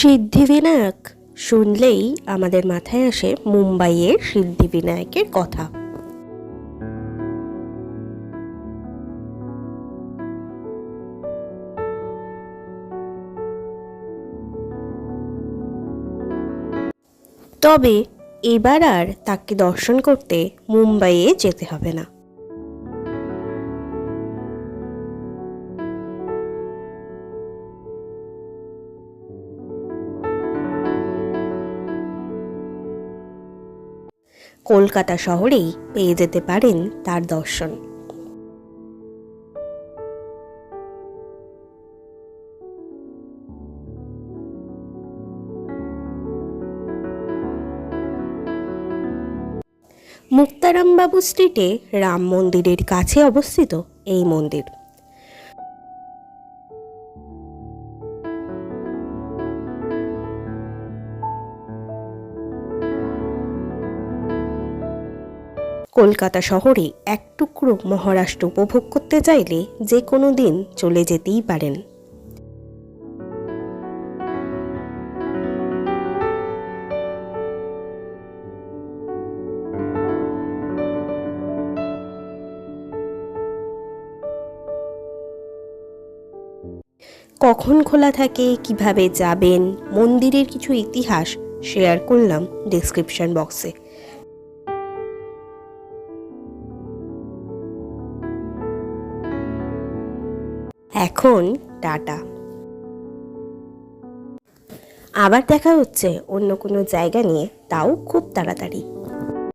সিদ্ধিবিনায়ক। শুনলেই আমাদের মাথায় আসে মুম্বাইয়ের সিদ্ধিবিনায়কের কথা। তবে এবার আর তাকে দর্শন করতে মুম্বাইয়ে যেতে হবে না। কলকাতা শহরেই পেয়ে যেতে পারেন তার দর্শন। মুক্তারামবাবু স্ট্রিটে রাম মন্দিরের কাছে অবস্থিত এই মন্দির। কলকাতা শহরে এক টুকরো মহারাষ্ট্র উপভোগ করতে চাইলে যে কোনো দিন চলে যেতেই পারেন। কখন খোলা থাকে, কীভাবে যাবেন, মন্দিরের কিছু ইতিহাস শেয়ার করলাম ডেসক্রিপশন বক্সে এখন টাটা। আবার দেখা হচ্ছে অন্য কোনো জায়গা নিয়ে তাও খুব তাড়াতাড়ি।